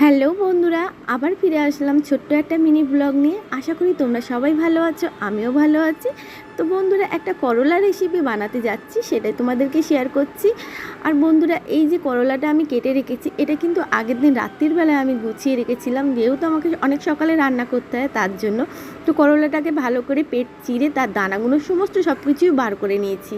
Hello বন্ধুরা, আবার ফিরে আসলাম ছোট্ট একটা মিনি ব্লগ নিয়ে। আশা করি তোমরা সবাই ভালো আছো, আমিও ভালো আছি। তো বন্ধুরা, একটা করলা রেসিপি বানাতে যাচ্ছি, সেটাই তোমাদেরকে শেয়ার করছি। আর বন্ধুরা, এই যে করলাটা আমি কেটে রেখেছি, এটা কিন্তু আগের দিন রাত্রির বেলায় আমি গুছিয়ে রেখেছিলাম। যেহেতু আমাকে অনেক সকালে রান্না করতে হয়, তার জন্য তো করলাটাকে ভালো করে পেট চিরে তার দানাগুলো সমস্ত সব কিছুই বার করে নিয়েছি।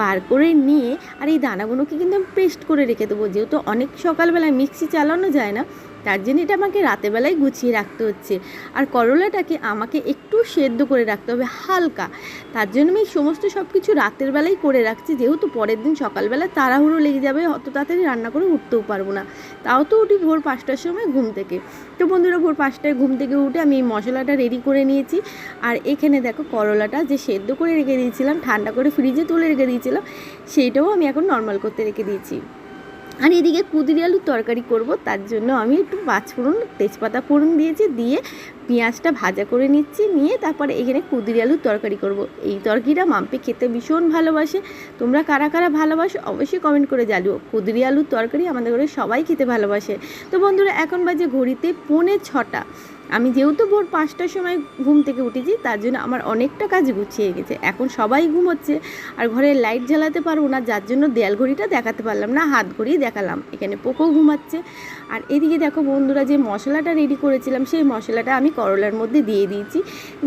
বার করে নিয়ে আর এই দানাগুলোকে কিন্তু আমি পেস্ট করে রেখে দেবো। যেহেতু অনেক সকালবেলায় মিক্সি চালানো যায় না তার জন্য এটা আমাকে রাতেবেলায় গুছিয়ে রাখতে হচ্ছে। আর করলাটাকে আমাকে একটু সেদ্ধ করে রাখতে হবে, হালকা। তার জন্য আমি সমস্ত সব কিছু রাতের বেলায় করে রাখছি, যেহেতু পরের দিন সকালবেলা তাড়াহুড়ো লেগে যাবে, অত তাড়াতাড়ি রান্না করে উঠতেও পারব না। তাও তো উঠি ভোর পাঁচটার সময় ঘুম থেকে। তো বন্ধুরা, ভোর পাঁচটায় ঘুম থেকে উঠে আমি এই মশলাটা রেডি করে নিয়েছি। আর এখানে দেখো করলাটা যে সেদ্ধ করে রেখে দিয়েছিলাম, ঠান্ডা করে ফ্রিজে তুলে রেখে দিয়েছিলাম, সেইটাও আমি এখন নর্মাল করতে রেখে দিয়েছি। আর এদিকে কুদরি আলুর তরকারি করব, তার জন্য আমি একটু পাঁচফোড়ন তেজপাতা ফোড়ন দিয়েছি, দিয়ে পেঁয়াজটা ভাজা করে নিচ্ছি, নিয়ে তারপরে এখানে কুদরি আলুর তরকারি করব। এই তরকারিটা মাম্পি খেতে ভীষণ ভালোবাসে। তোমরা কারা কারা ভালোবাসো অবশ্যই কমেন্ট করে জানিও। কুদরি আলুর তরকারি আমাদের ঘরে সবাই খেতে ভালোবাসে। তো বন্ধুরা, এখন বাজে ঘড়িতে পৌনে ছটা। আমি যেহেতু ভোর পাঁচটার সময় ঘুম থেকে উঠেছি, তার জন্য আমার অনেকটা কাজ গুছিয়ে গেছে। এখন সবাই ঘুমোচ্ছে, আর ঘরে লাইট জ্বালাতে পারব না, যার জন্য দেয়াল ঘড়িটা দেখাতে পারলাম না, হাত ঘড়ি দেখালাম। এখানে পোকো ঘুমাচ্ছে। আর এদিকে দেখো বন্ধুরা, যে মশলাটা রেডি করেছিলাম, সেই মশলাটা আমি করলার মধ্যে দিয়ে দিয়েছি।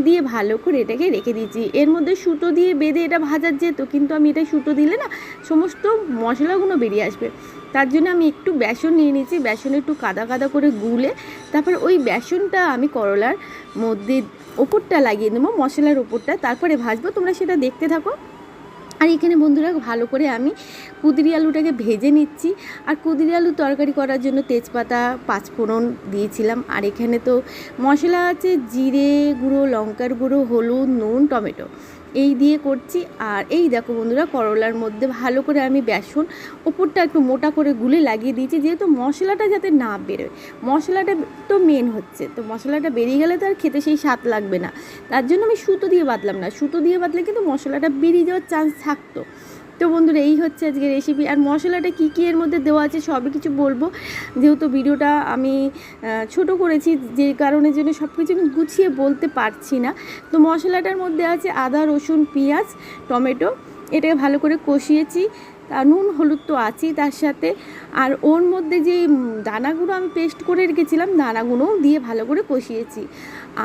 দিয়ে ভালো করে এটাকে রেখে দিয়েছি। এর মধ্যে সুতো দিয়ে বেঁধে এটা ভাজার যেত কিন্তু আমি এটা সুতো দিলে না সমস্ত মশলাগুলো বেরিয়ে আসবে। তার জন্য আমি একটু বেসন নিয়ে নিয়েছি। বেসনে একটু কাদা কাদা করে গুলে, তারপর ওই বেসনটা আমি করলার মধ্যে ওপরটা লাগিয়ে নেব মশলার ওপরটা তারপরে ভাজবো। তোমরা সেটা দেখতে থাকো। আর এখানে বন্ধুরা ভালো করে আমি কুদরি আলুটাকে ভেজে নিচ্ছি। আর কুদরি আলু তরকারি করার জন্য তেজপাতা, পাঁচফোড়ন দিয়েছিলাম। আর এখানে তো মশলা আছে, জিরে গুঁড়ো, লঙ্কার গুঁড়ো, হলুদ, নুন, টমেটো। এই দিয়ে করছি। আর এই দেখো বন্ধুরা, করলার মধ্যে ভালো করে আমি বেসন ওপরটা একটু মোটা করে গুলে লাগিয়ে দিয়েছি, যেহেতু মশলাটা যাতে না বেরোয়। মশলাটা তো মেন হচ্ছে, তো মশলাটা বেরিয়ে গেলে তো আর খেতে সেই স্বাদ লাগবে না। তার জন্য আমি সুতো দিয়ে বাঁধলাম না। সুতো দিয়ে বাঁধলে কিন্তু মশলাটা বেরিয়ে যাওয়ার চান্স থাকতো। তো বন্ধুরা, এই হচ্ছে আজকে রেসিপি আর মশলাটা কী কী এর মধ্যে দেওয়া আছে সবই কিছু বলব। যেহেতু ভিডিওটা আমি ছোট করেছি, যে কারণের জন্য সব কিছু আমি গুছিয়ে বলতে পারছি না। তো মশলাটার মধ্যে আছে আদা, রসুন, পেঁয়াজ, টমেটো। এটাকে ভালো করে কষিয়েছি। তা নুন, হলুদ তো আছেই তার সাথে। আর ওর মধ্যে যে দানাগুলো আমি পেস্ট করে রেখেছিলাম, দানাগুলোও দিয়ে ভালো করে কষিয়েছি।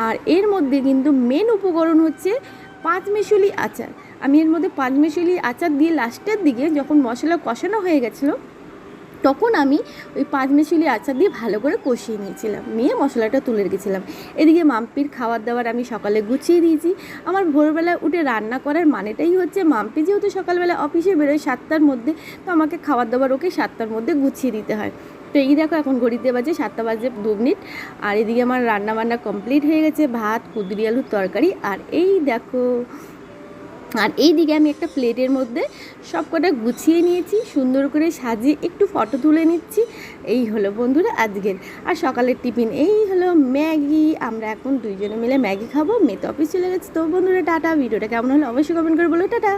আর এর মধ্যে কিন্তু মেন উপকরণ হচ্ছে পাঁচ মেশুলি আচার। আমি এর মধ্যে পাঁচ মেশুলি আচার দিয়ে লাস্টের দিকে যখন মশলা কষানো হয়ে গেছিল, তখন আমি ওই পাঁচ মেশুলি আচার দিয়ে ভালো করে কষিয়ে নিয়েছিলাম, নিয়ে মশলাটা তুলে রেখেছিলাম। এদিকে মাম্পির খাবার দাবার আমি সকালে গুছিয়ে দিয়েছি। আমার ভোরবেলায় উঠে রান্না করার মানেটাই হচ্ছে, মাম্পি যেহেতু সকালবেলা অফিসে বেরোয় সাতটার মধ্যে, তো আমাকে খাবার দাবার ওকে সাতটার মধ্যে গুছিয়ে দিতে হয়। তো এই দেখো এখন ঘড়িতে বাজে সাতটা বাজে দু মিনিট, আর এদিকে আমার রান্না বান্না কমপ্লিট হয়ে গেছে, ভাত, কুদরি আলুর তরকারি, আর এই দেখো আর এই দিকে আমি একটা প্লেটের মধ্যে সব কটা গুছিয়ে নিয়েছি, সুন্দর করে সাজিয়ে একটু ফটো তুলে নিচ্ছি। এই হলো বন্ধুরা আজকের। আর সকালের টিফিন এই হলো ম্যাগি। আমরা এখন দুইজনে মিলে ম্যাগি খাব, মেয়ে তো অফিস চলে গেছে। তো বন্ধুরা, টাটা। ভিডিওটা কেমন হলো অবশ্যই কমেন্ট করে বলো। টাটা।